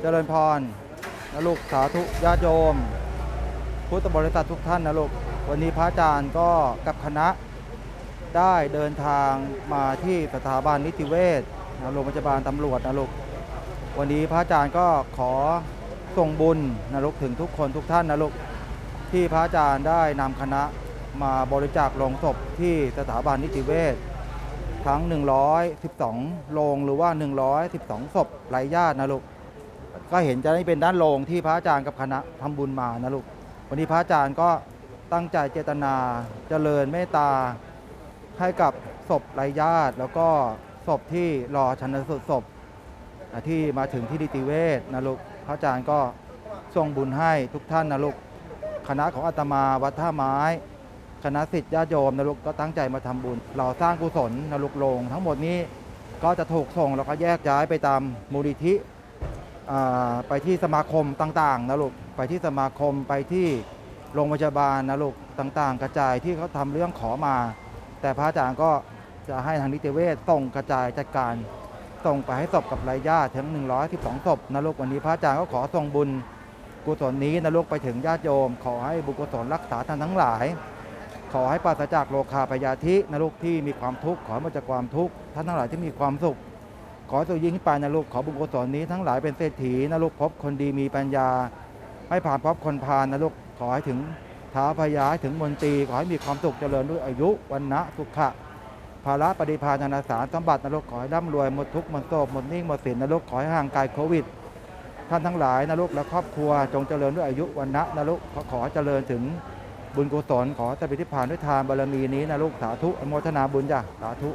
เจริญพรนะลูกสาธุญาติโยม พุทธบริษัททุกท่านนะลูกวันนี้พระอาจารย์ก็กับคณะได้เดินทางมาที่สถาบันนิติเวชนะโรงพยาบาลตำรวจนะลูกวันนี้พระอาจารย์ก็ขอส่งบุญนะลูกถึงทุกคนทุกท่านนะลูกที่พระอาจารย์ได้นำคณะมาบริจาคโลงศพที่สถาบันนิติเวชทั้ง 112 โรงหรือว่า 112 ศพไร้ญาตินะลูก ก็เห็นจะได้เป็นด้านโรงที่พระอาจารย์กับคณะทำบุญมานะลูกวันนี้พระอาจารย์ก็ตั้งใจเจตนาเจริญเมตตาให้กับศพไร้ญาติ แล้วก็ศพที่รอชันสูตรศพที่มาถึงที่นิติเวชนะลูกพระอาจารย์ก็ส่งบุญให้ทุกท่านนะลูกคณะของอาตมาวัดท่าไม้ คณะสิทธิญาติโยมนะลูกก็ตั้งใจมาทำบุญ เราสร้างกุศลนะลูกโรงทั้งหมดนี้ก็จะถูกส่งแล้วก็แยกย้ายไปตามมูลนิธิ ไปที่สมาคมต่างๆนะลูกไปที่สมาคมไปที่โรงพยาบาลนะลูกต่างๆ กระจายที่เขาทำเรื่องขอมา แต่พระอาจารย์ก็จะให้ทางนิติเวศส่งกระจายจัดการส่งไปให้ศพกับรายญาติถึง 112ศพนะลูกวันนี้พระอาจารย์ก็ขอส่งบุญกุศลนี้นะลูกไปถึงญาติโยม ขอให้บุญกุศลรักษาท่านทั้งหลาย ขอให้ปราศจากโลคาพยาธินะลูกที่มีความทุกข์ขอให้มาจากความทุกข์ท่านทั้งหลายที่มีความสุข ขอตัวยิ่งขึ้นไปนะลูกขอบุญกุศลนี้ทั้งหลายเป็นเศรษฐีนะลูกพบคนดีมีปัญญา ให้ผ่านพบคนพาลนะลูกขอให้ถึงท้าพยาให้ถึงมนตรีขอให้มีความสุขเจริญด้วยอายุวันนะสุขะภาระปฏิภาณนาสารสมบัตินะลูกขอให้ร่ำรวยหมดทุกข์หมดโศกหมดหนี้หมดสินนะลูกขอให้ห่างไกลโควิด ท่านทั้งหลายนะลูกและครอบครัวจงเจริญด้วยอายุวันนะนะลูกขอขอเจริญถึงบุญกุศลขอจะไปที่ผ่านด้วยทานบารมีนี้นะลูกสาธุอนุโมทนาบุญจ้ะสาธุ